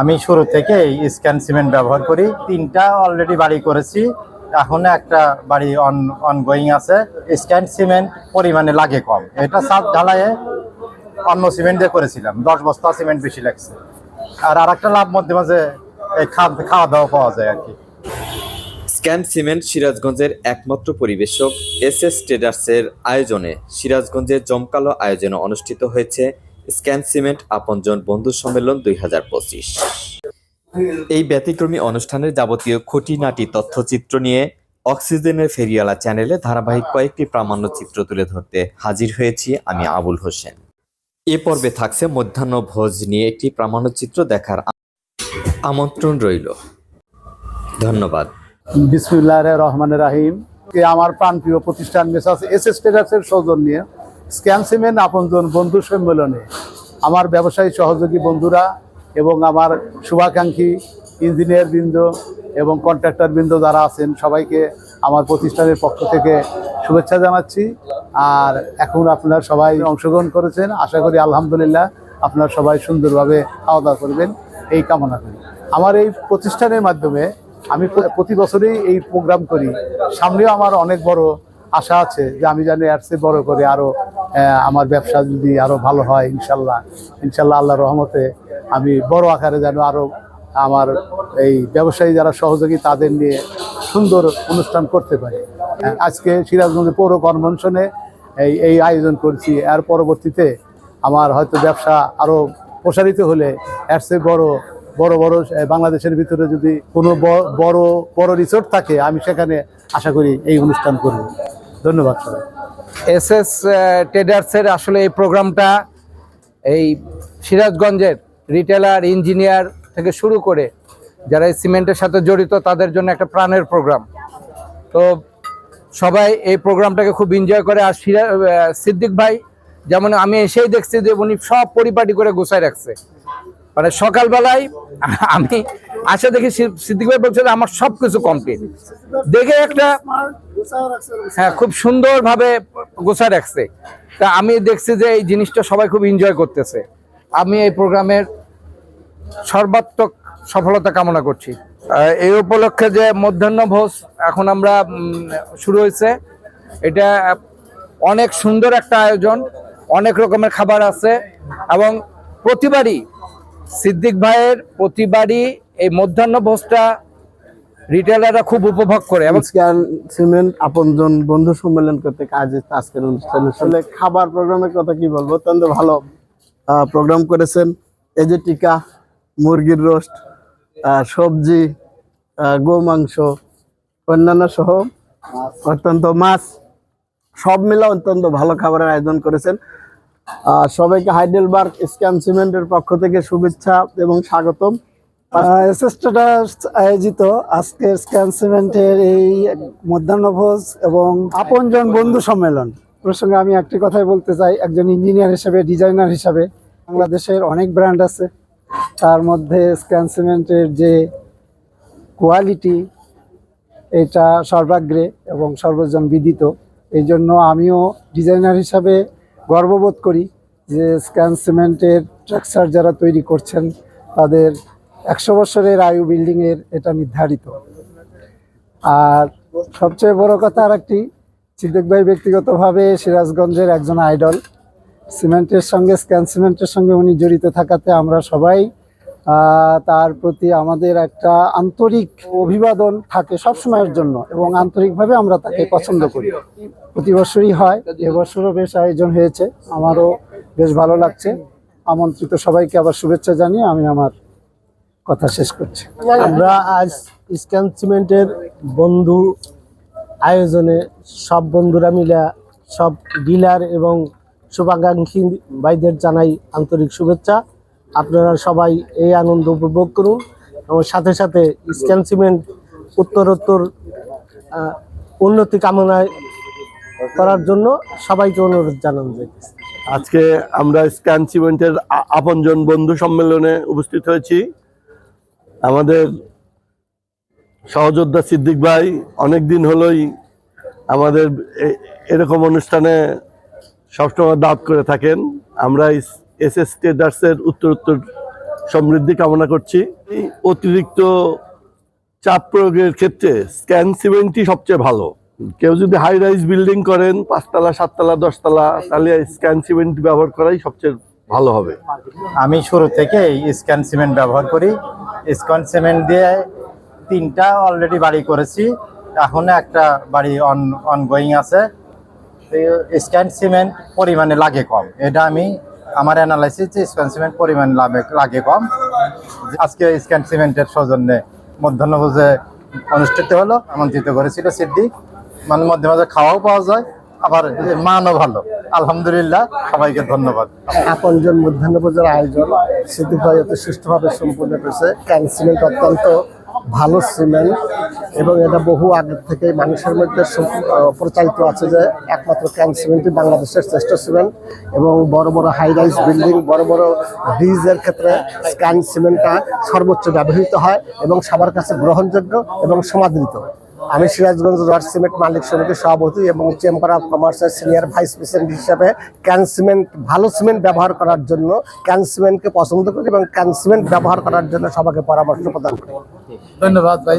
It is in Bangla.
আমি শুরু থেকে স্ক্যান সিমেন্ট ব্যবহার করি। তিনটা অলরেডি বাড়ি করেছি। এখন একটা বাড়ি অন অনগোয়িং আছে। স্ক্যান সিমেন্ট পরিমাণে লাগে কম। এটা সাত ঢালাইয়ে অন্য সিমেন্ট দিয়ে করেছিলাম। দশ বস্তা সিমেন্ট বেশি লাগছে। আর আর একটা লাভ মধ্যে মাঝে এই খাওয়া দাওয়া পাওয়া যায় আর কি। স্ক্যান সিমেন্ট সিরাজগঞ্জের একমাত্র পরিবেশক এস এস ট্রেডার্সের আয়োজনে সিরাজগঞ্জের জমকালো আয়োজনে অনুষ্ঠিত হয়েছে স্ক্যান সিমেন্ট আপনজন বন্ধু সম্মেলন দুই হাজার পঁচিশ। এই ব্যতিক্রমী অনুষ্ঠানের যাবতীয় খুঁটিনাটি তথ্যচিত্র নিয়ে অক্সিজেনের ফেরিয়ালা চ্যানেলে ধারাবাহিক কয়েকটি প্রামাণ্য চিত্র তুলে ধরতে হাজির হয়েছি আমি আবুল হোসেন। এ পর্বে থাকছে মধ্যাহ্ন ভোজ নিয়ে একটি প্রামাণ্য চিত্র দেখার আমন্ত্রণ রইল। ধন্যবাদ। বিসমুল্লাহ রহমানের রাহিম। আমার প্রাণপ্রিয় প্রতিষ্ঠান মেসাস এস এস ট্রেডার্সের সৌজন্যে স্ক্যান সিমেন্ট আপনজন বন্ধু সম্মেলনে আমার ব্যবসায়ী সহযোগী বন্ধুরা এবং আমার শুভাকাঙ্ক্ষী ইঞ্জিনিয়ার বৃন্দ এবং কন্ট্রাক্টর বৃন্দ যারা আছেন, সবাইকে আমার প্রতিষ্ঠানের পক্ষ থেকে শুভেচ্ছা জানাচ্ছি। আর এখন আপনারা সবাই অংশগ্রহণ করেছেন। আশা করি আলহামদুলিল্লাহ আপনারা সবাই সুন্দরভাবে খাওয়া দাওয়া করবেন। এই কামনা করি। আমার এই প্রতিষ্ঠানের মাধ্যমে আমি প্রতি বছরেই এই প্রোগ্রাম করি। সামনেও আমার অনেক বড় আশা আছে যে আমি জানি চেয়ে বড় করে আরও আমার ব্যবসা যদি আরও ভালো হয়, ইনশাল্লাহ ইনশাল্লাহ আল্লাহ রহমতে আমি বড় আকারে যেন আরও আমার এই ব্যবসায়ী যারা সহযোগী, তাদের নিয়ে সুন্দর অনুষ্ঠান করতে পারি। আজকে সিরাজগঞ্জ পৌর কনভেনশনে এই এই আয়োজন করছি। এর পরবর্তীতে আমার হয়তো ব্যবসা আরও প্রসারিত হলে এর চেয়ে বড় বড় বড় বাংলাদেশের ভিতরে যদি কোনো বড় বড় রিসোর্ট থাকে, আমি সেখানে আশা করি এই অনুষ্ঠান করব। ধন্যবাদ সবাই এস এস ট্রেডার্সের আসলে এই প্রোগ্রামটা এই সিরাজগঞ্জের রিটেলার ইঞ্জিনিয়ার থেকে শুরু করে যারা এই সিমেন্টের সাথে জড়িত তাদের জন্য একটা প্রাণের প্রোগ্রাম। তো সবাই এই প্রোগ্রামটাকে খুব এনজয় করে। আর সিদ্দিক ভাই, যেমন আমি এসেই দেখছি যে উনি সব পরিপাটি করে গুছাই রাখছে। মানে সকালবেলায় আমি আসে দেখি সিদ্দিক ভাই বলছে আমার সব কিছু কমপ্লিট দেখে একটা হ্যাঁ খুব সুন্দরভাবে গোছায় রাখছে। তা আমি দেখছি যে এই জিনিসটা সবাই খুব এনজয় করতেছে। আমি এই প্রোগ্রামের সর্বাত্মক সফলতা কামনা করছি। এই উপলক্ষে যে মধ্যাহ্ন ভোজ এখন আমরা শুরু হয়েছে, এটা অনেক সুন্দর একটা আয়োজন, অনেক রকমের খাবার আছে এবং প্রতিবারই সিদ্দিক ভাইয়ের প্রতিবারই এই মধ্যাহ্ন ভোজটা রিটেলাররা খুব উপভোগ করে এবং সিমেন্ট আপনজন বন্ধু সম্মেলন করতে কাজ আজকের অনুষ্ঠানে। আসলে খাবার প্রোগ্রামের কথা কি বলব? অত্যন্ত ভালো প্রোগ্রাম করেছেন। এই যে টিকা, মুরগির রোস্ট সবজি গো মাংস, অন্যান্য সহ অত্যন্ত মাছ, সব মিলে অত্যন্ত ভালো খাবারের আয়োজন করেছেন। সবাইকে হাইডেলবার্গ স্ক্যান সিমেন্টের পক্ষ থেকে শুভেচ্ছা এবং স্বাগতম। আয়োজিত আজকে স্ক্যান সিমেন্টের এই মধ্যাহ্নভোজ এবং আপনজন বন্ধু সম্মেলন। প্রসঙ্গে আমি একটি কথাই বলতে চাই, একজন ইঞ্জিনিয়ার হিসেবে, ডিজাইনার হিসাবে। বাংলাদেশের অনেক ব্র্যান্ড আছে। তার মধ্যে স্ক্যান সিমেন্টের যে কোয়ালিটি, এটা সর্বাগ্রে এবং সর্বজন বিদিত। এই জন্য আমিও ডিজাইনার হিসাবে গর্ববোধ করি যে স্ক্যান সিমেন্টের স্ট্রাকচার যারা তৈরি করছেন, তাদের একশো বছরের আয়ু বিল্ডিংয়ের এটা নির্ধারিত। আর সবচেয়ে বড় কথা আর একটি সিদ্দিক ভাই ব্যক্তিগতভাবে সিরাজগঞ্জের একজন আইডল। সিমেন্টের সঙ্গে, স্ক্যান সিমেন্টের সঙ্গে উনি জড়িত থাকাতে আমরা সবাই তার প্রতি আমাদের একটা আন্তরিক অভিবাদন থাকে সবসময়ের জন্য এবং আন্তরিকভাবে আমরা তাকে পছন্দ করি। প্রতি বছরই হয় এবছরও বেশ আয়োজন হয়েছে, আমারও বেশ ভালো লাগছে। আমন্ত্রিত সবাইকে আবার শুভেচ্ছা জানিয়ে আমি আমার কথা শেষ করছি। আমরা আজ স্ক্যান সিমেন্টের বন্ধু আয়োজনে সব বন্ধুরা মিলে, সব ডিলার এবং শুভাকাঙ্ক্ষী ভাইদের জানাই আন্তরিক শুভেচ্ছা। আপনারা সবাই এই আনন্দ উপভোগ করুন এবং সাথে সাথে স্ক্যান সিমেন্ট উত্তরোত্তর উন্নতি কামনায় করার জন্য সবাইকে অনুরোধ জানান যায়। আজকে আমরা স্ক্যান সিমেন্টের আপনজন বন্ধু সম্মেলনে উপস্থিত হয়েছি। আমাদের সহযোদ্ধা সিদ্দিক ভাই অনেক দিন হলোই আমাদের এরকম অনুষ্ঠানে সবসময় দাওয়াত করে থাকেন। আমরা এস এস ট্রেডার্সের উত্তর উত্তর সমৃদ্ধি কামনা করছি। অতিরিক্ত চাপ প্রয়োগের ক্ষেত্রে স্ক্যান সিমেন্টই সবচেয়ে ভালো। কেউ যদি হাই রাইজ বিল্ডিং করেন, পাঁচতলা, সাততলা, দশতলা, তাহলে স্ক্যান সিমেন্ট ব্যবহার করাই সবচেয়ে ভালো হবে। আমি শুরু থেকেই স্ক্যান সিমেন্ট ব্যবহার করি। স্ক্যান সিমেন্ট দিয়ে তিনটা অলরেডি বাড়ি করেছি। এখন একটা বাড়ি অন অনগোয়িং আছে। স্ক্যান সিমেন্ট পরিমাণে লাগে কম। এটা আমি আমার অ্যানালাইসিস যে স্ক্যান সিমেন্ট পরিমাণ লাগে লাগে কম। আজকে স্ক্যান সিমেন্টের সৌজন্যে মধ্যাহ্নভোজে অনুষ্ঠিত হলো, আমন্ত্রিত করেছিল সিদ্দিক। মানে মধ্যে মাঝে খাওয়াও পাওয়া যায়, আবার মানও ভালো। আলহামদুলিল্লাহ, সবাইকে ধন্যবাদ। আপনজন মধ্যাহ্নভোজের আয়োজন, সিদ্দিক ভাই অতি সুষ্ঠুভাবে সম্পূর্ণ করেছে। ক্যান সিমেন্ট অত্যন্ত ভালো সিমেন্ট এবং এটা বহু আগের থেকে মানুষের মধ্যে প্রচারিত আছে যে একমাত্র ক্যান সিমেন্টই বাংলাদেশের শ্রেষ্ঠ সিমেন্ট এবং বড় বড় হাই রাইজ বিল্ডিং বড় বড় ব্রিজের ক্ষেত্রে ক্যান সিমেন্টটা সর্বোচ্চ ব্যবহৃত হয় এবং সবার কাছে গ্রহণযোগ্য এবং সমাদৃত। আমি সিরাজগঞ্জ রড সিমেন্ট মালিক সমিতির সভাপতি এবং চেম্বার অফ কমার্সের সিনিয়র ভাইস প্রেসিডেন্ট হিসাবে ক্যান সিমেন্ট, ভালো সিমেন্ট ব্যবহার করার জন্য ক্যান সিমেন্টকে পছন্দ করি এবং ক্যান সিমেন্ট ব্যবহার করার জন্য সবাইকে পরামর্শ প্রদান করি। ধন্যবাদ ভাই।